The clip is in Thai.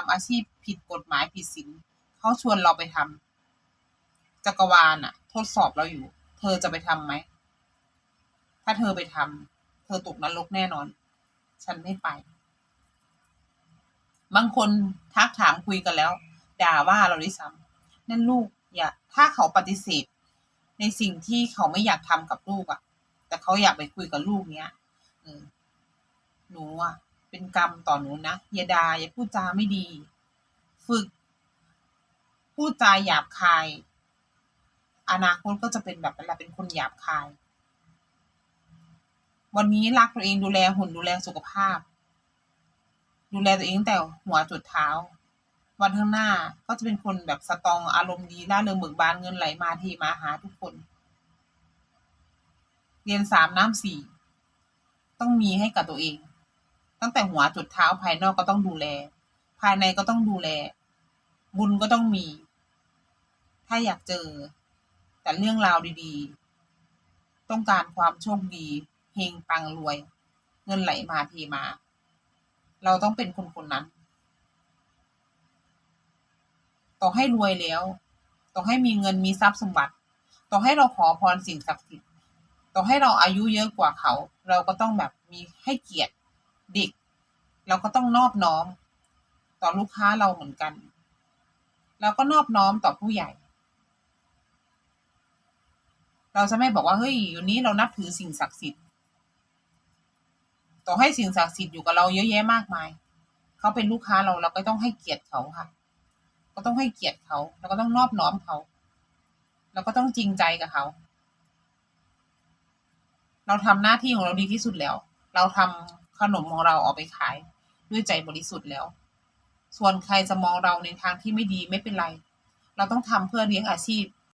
ทำอาชีพผิดกฎหมายผิดศีลเขาชวนเราไปทำจักรวาลอะทดสอบเราอยู่ เธอจะไปทำไหม ถ้าเธอไปทำเธอตกนรกแน่นอน ฉันไม่ไป บางคนทักถามคุยกันแล้ว ด่าว่าเราด้วยซ้ำนั่นลูกอย่าถ้าเขาปฏิเสธ ในสิ่งที่เขาไม่อยากทำกับลูกอะแต่เขาอยากไปคุยกับลูกเนี้ยเออหนูอะ เป็นกรรมต่อหนูนะอย่าด่าอย่าพูดจาไม่ดี ฝึก พูดจาหยาบคาย อนาคตก็จะเป็นแบบนั้นแหละเป็นคนหยาบคาย วันนี้รักตัวเองดูแลหุ่นดูแลสุขภาพ ดูแลตัวเองแต่หัวจุดเท้า วันข้างหน้าก็จะเป็นคนแบบสตองอารมณ์ดีร่าเริงเบิกบานเงินไหลมาเทมาหาทุกคน เรียนสามน้ำสี่ต้องมีให้กับตัวเอง ตั้งแต่หัวจุดเท้าภายนอกก็ต้องดูแล ภายในก็ต้องดูแล บุญก็ต้องมี ถ้าอยากเจอ แต่เรื่องราวดีๆ ต้องการความโชคดีเฮงปังรวย เงินไหลมาเทมา เราต้องเป็นคนคนนั้น ต่อให้รวยแล้ว ต่อให้มีเงินมีทรัพย์สมบัติ ต่อให้เราขอพรสิ่งศักดิ์สิทธิ์ ต่อให้เราอายุเยอะกว่าเขา เราก็ต้องแบบมีให้เกียรติ ด็กเราก็ต้องนอบน้อม ต่อลูกค้าเราเหมือนกัน เราก็นอบน้อมต่อผู้ใหญ่ เราจะไม่บอกว่าเฮ้ยอยู่นี้เรานับถือสิ่งศักดิ์สิทธิ์ ต่อให้สิ่งศักดิ์สิทธิ์อยู่กับเราเยอะแยะมากมาย เขาเป็นลูกค้าเราเราก็ต้องให้เกียรติเขาค่ะ ก็ต้องให้เกียรติเขา แล้วก็ต้องนอบน้อมเขา แล้วก็ต้องจริงใจกับเขาเราทำหน้าที่ของเราดีที่สุดแล้ว เราทำ ขนมของเราออกไปขายด้วยใจบริสุทธิ์แล้ว ส่วนใครจะมองเราในทางที่ไม่ดีไม่เป็นไร เราต้องทำเพื่อเลี้ยงอาชีพ